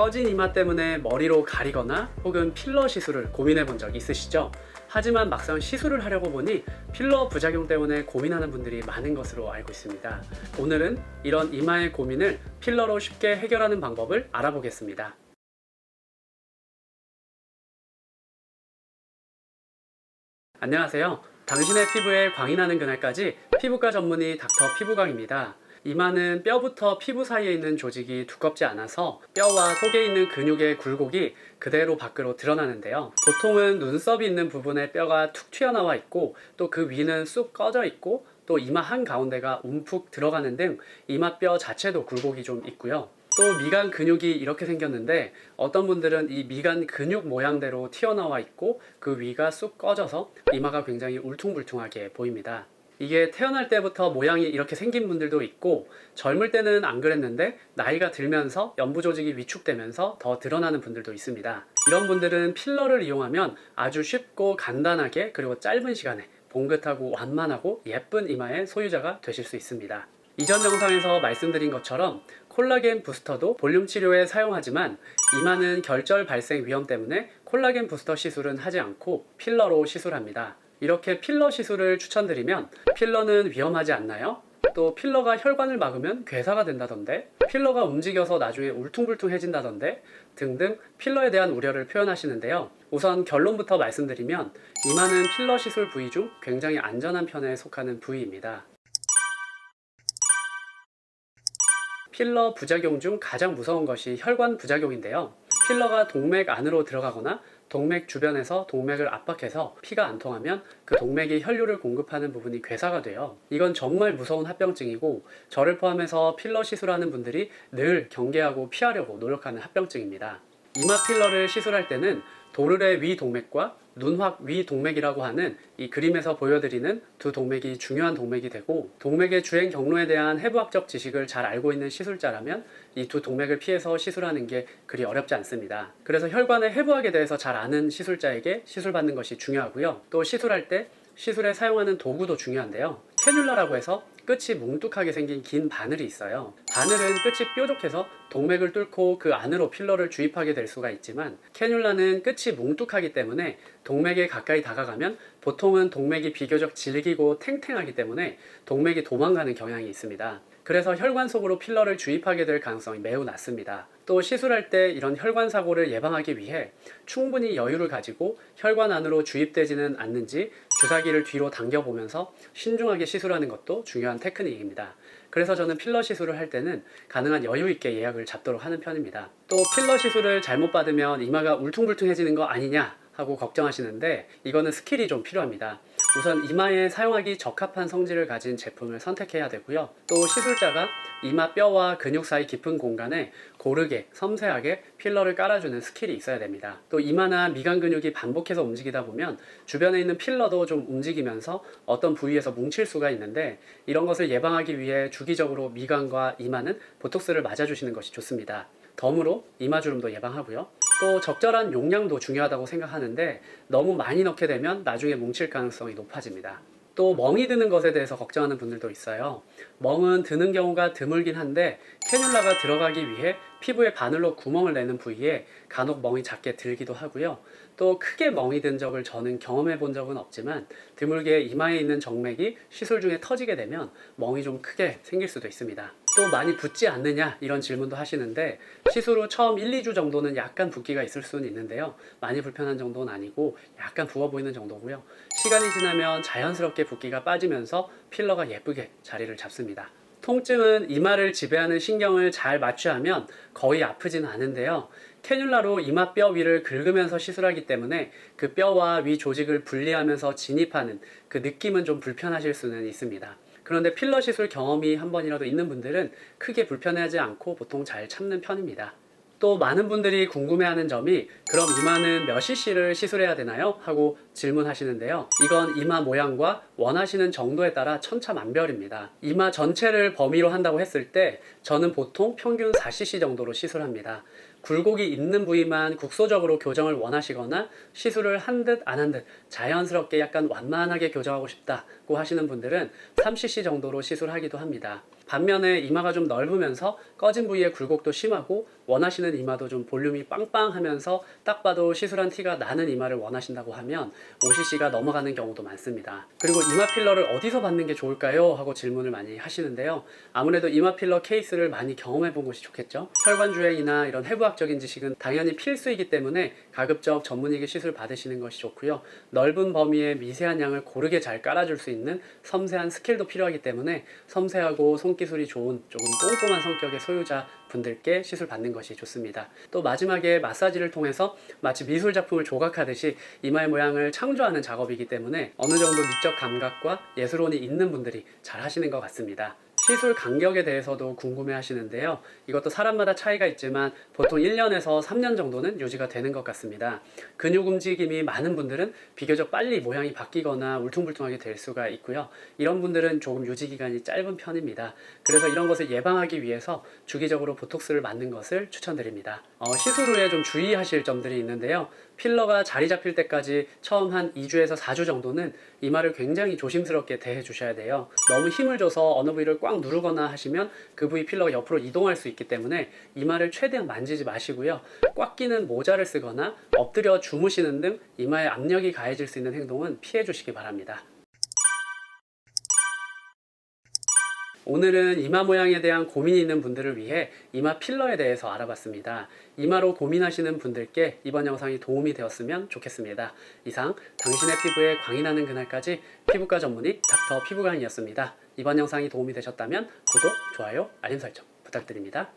꺼진 이마 때문에 머리로 가리거나 혹은 필러 시술을 고민해 본 적 있으시죠? 하지만 막상 시술을 하려고 보니 필러 부작용 때문에 고민하는 분들이 많은 것으로 알고 있습니다. 오늘은 이런 이마의 고민을 필러로 쉽게 해결하는 방법을 알아보겠습니다. 안녕하세요. 당신의 피부에 광이 나는 그날까지 피부과 전문의 닥터 피부광입니다. 이마는 뼈부터 피부 사이에 있는 조직이 두껍지 않아서 뼈와 속에 있는 근육의 굴곡이 그대로 밖으로 드러나는데요. 보통은 눈썹이 있는 부분에 뼈가 툭 튀어나와 있고 또 그 위는 쑥 꺼져 있고 또 이마 한 가운데가 움푹 들어가는 등 이마뼈 자체도 굴곡이 좀 있고요. 또 미간 근육이 이렇게 생겼는데 어떤 분들은 이 미간 근육 모양대로 튀어나와 있고 그 위가 쑥 꺼져서 이마가 굉장히 울퉁불퉁하게 보입니다. 이게 태어날 때부터 모양이 이렇게 생긴 분들도 있고 젊을 때는 안 그랬는데 나이가 들면서 연부 조직이 위축되면서 더 드러나는 분들도 있습니다. 이런 분들은 필러를 이용하면 아주 쉽고 간단하게 그리고 짧은 시간에 봉긋하고 완만하고 예쁜 이마의 소유자가 되실 수 있습니다. 이전 영상에서 말씀드린 것처럼 콜라겐 부스터도 볼륨 치료에 사용하지만 이마는 결절 발생 위험 때문에 콜라겐 부스터 시술은 하지 않고 필러로 시술합니다. 이렇게 필러 시술을 추천드리면 필러는 위험하지 않나요? 또 필러가 혈관을 막으면 괴사가 된다던데 필러가 움직여서 나중에 울퉁불퉁해진다던데 등등 필러에 대한 우려를 표현하시는데요. 우선 결론부터 말씀드리면 이마는 필러 시술 부위 중 굉장히 안전한 편에 속하는 부위입니다. 필러 부작용 중 가장 무서운 것이 혈관 부작용인데요. 필러가 동맥 안으로 들어가거나 동맥 주변에서 동맥을 압박해서 피가 안 통하면 그 동맥이 혈류를 공급하는 부분이 괴사가 돼요. 이건 정말 무서운 합병증이고 저를 포함해서 필러 시술하는 분들이 늘 경계하고 피하려고 노력하는 합병증입니다. 이마 필러를 시술할 때는 도르래 위 동맥과 눈확 위 동맥이라고 하는 이 그림에서 보여드리는 두 동맥이 중요한 동맥이 되고 동맥의 주행 경로에 대한 해부학적 지식을 잘 알고 있는 시술자라면 이 두 동맥을 피해서 시술하는 게 그리 어렵지 않습니다. 그래서 혈관의 해부학에 대해서 잘 아는 시술자에게 시술받는 것이 중요하고요. 또 시술할 때 시술에 사용하는 도구도 중요한데요. 캐뉼라라고 해서 끝이 뭉툭하게 생긴 긴 바늘이 있어요. 바늘은 끝이 뾰족해서 동맥을 뚫고 그 안으로 필러를 주입하게 될 수가 있지만 캐뉼라는 끝이 뭉툭하기 때문에 동맥에 가까이 다가가면 보통은 동맥이 비교적 질기고 탱탱하기 때문에 동맥이 도망가는 경향이 있습니다. 그래서 혈관 속으로 필러를 주입하게 될 가능성이 매우 낮습니다. 또 시술할 때 이런 혈관 사고를 예방하기 위해 충분히 여유를 가지고 혈관 안으로 주입되지는 않는지 주사기를 뒤로 당겨보면서 신중하게 시술하는 것도 중요한 테크닉입니다. 그래서 저는 필러 시술을 할 때는 가능한 여유 있게 예약을 잡도록 하는 편입니다. 또 필러 시술을 잘못 받으면 이마가 울퉁불퉁해지는 거 아니냐 하고 걱정하시는데 이거는 스킬이 좀 필요합니다. 우선 이마에 사용하기 적합한 성질을 가진 제품을 선택해야 되고요. 또 시술자가 이마 뼈와 근육 사이 깊은 공간에 고르게 섬세하게 필러를 깔아주는 스킬이 있어야 됩니다. 또 이마나 미간 근육이 반복해서 움직이다 보면 주변에 있는 필러도 좀 움직이면서 어떤 부위에서 뭉칠 수가 있는데 이런 것을 예방하기 위해 주기적으로 미간과 이마는 보톡스를 맞아주시는 것이 좋습니다. 덤으로 이마 주름도 예방하고요. 또 적절한 용량도 중요하다고 생각하는데 너무 많이 넣게 되면 나중에 뭉칠 가능성이 높아집니다. 또 멍이 드는 것에 대해서 걱정하는 분들도 있어요. 멍은 드는 경우가 드물긴 한데 캐뉼라가 들어가기 위해 피부에 바늘로 구멍을 내는 부위에 간혹 멍이 작게 들기도 하고요. 또 크게 멍이 든 적을 저는 경험해 본 적은 없지만 드물게 이마에 있는 정맥이 시술 중에 터지게 되면 멍이 좀 크게 생길 수도 있습니다. 또 많이 붓지 않느냐 이런 질문도 하시는데 시술 후 처음 1, 2주 정도는 약간 붓기가 있을 수는 있는데요. 많이 불편한 정도는 아니고 약간 부어 보이는 정도고요. 시간이 지나면 자연스럽게 붓기가 빠지면서 필러가 예쁘게 자리를 잡습니다. 통증은 이마를 지배하는 신경을 잘 마취하면 거의 아프진 않은데요. 캐뉼라로 이마 뼈 위를 긁으면서 시술하기 때문에 그 뼈와 위 조직을 분리하면서 진입하는 그 느낌은 좀 불편하실 수는 있습니다. 그런데 필러 시술 경험이 한 번이라도 있는 분들은 크게 불편해하지 않고 보통 잘 참는 편입니다. 또 많은 분들이 궁금해하는 점이 그럼 이마는 몇 cc를 시술해야 되나요? 하고 질문하시는데요. 이건 이마 모양과 원하시는 정도에 따라 천차만별입니다. 이마 전체를 범위로 한다고 했을 때 저는 보통 평균 4cc 정도로 시술합니다. 굴곡이 있는 부위만 국소적으로 교정을 원하시거나 시술을 한 듯 안 한 듯 자연스럽게 약간 완만하게 교정하고 싶다고 하시는 분들은 3cc 정도로 시술하기도 합니다. 반면에 이마가 좀 넓으면서 꺼진 부위의 굴곡도 심하고 원하시는 이마도 좀 볼륨이 빵빵하면서 딱 봐도 시술한 티가 나는 이마를 원하신다고 하면 5cc가 넘어가는 경우도 많습니다. 그리고 이마 필러를 어디서 받는 게 좋을까요? 하고 질문을 많이 하시는데요. 아무래도 이마 필러 케이스를 많이 경험해 본 것이 좋겠죠. 혈관 주행이나 이런 해부학적인 지식은 당연히 필수이기 때문에 가급적 전문의에게 시술 받으시는 것이 좋고요. 넓은 범위의 미세한 양을 고르게 잘 깔아줄 수 있는 섬세한 스킬도 필요하기 때문에 섬세하고 손 기술이 좋은 조금 꼼꼼한 성격의 소유자 분들께 시술 받는 것이 좋습니다. 또 마지막에 마사지를 통해서 마치 미술 작품을 조각하듯이 이마의 모양을 창조하는 작업이기 때문에 어느 정도 미적 감각과 예술혼이 있는 분들이 잘 하시는 것 같습니다. 시술 간격에 대해서도 궁금해 하시는데요. 이것도 사람마다 차이가 있지만 보통 1년에서 3년 정도는 유지가 되는 것 같습니다. 근육 움직임이 많은 분들은 비교적 빨리 모양이 바뀌거나 울퉁불퉁하게 될 수가 있고요. 이런 분들은 조금 유지 기간이 짧은 편입니다. 그래서 이런 것을 예방하기 위해서 주기적으로 보톡스를 맞는 것을 추천드립니다. 어, 시술 후에 좀 주의하실 점들이 있는데요. 필러가 자리 잡힐 때까지 처음 한 2주에서 4주 정도는 이마를 굉장히 조심스럽게 대해 주셔야 돼요. 너무 힘을 줘서 어느 부위를 꽉 누르거나 하시면 그 부위 필러가 옆으로 이동할 수 있기 때문에 이마를 최대한 만지지 마시고요. 꽉 끼는 모자를 쓰거나 엎드려 주무시는 등 이마에 압력이 가해질 수 있는 행동은 피해 주시기 바랍니다. 오늘은 이마 모양에 대한 고민이 있는 분들을 위해 이마 필러에 대해서 알아봤습니다. 이마로 고민하시는 분들께 이번 영상이 도움이 되었으면 좋겠습니다. 이상 당신의 피부에 광이 나는 그날까지 피부과 전문의 닥터 피부관이었습니다. 이번 영상이 도움이 되셨다면 구독, 좋아요, 알림 설정 부탁드립니다.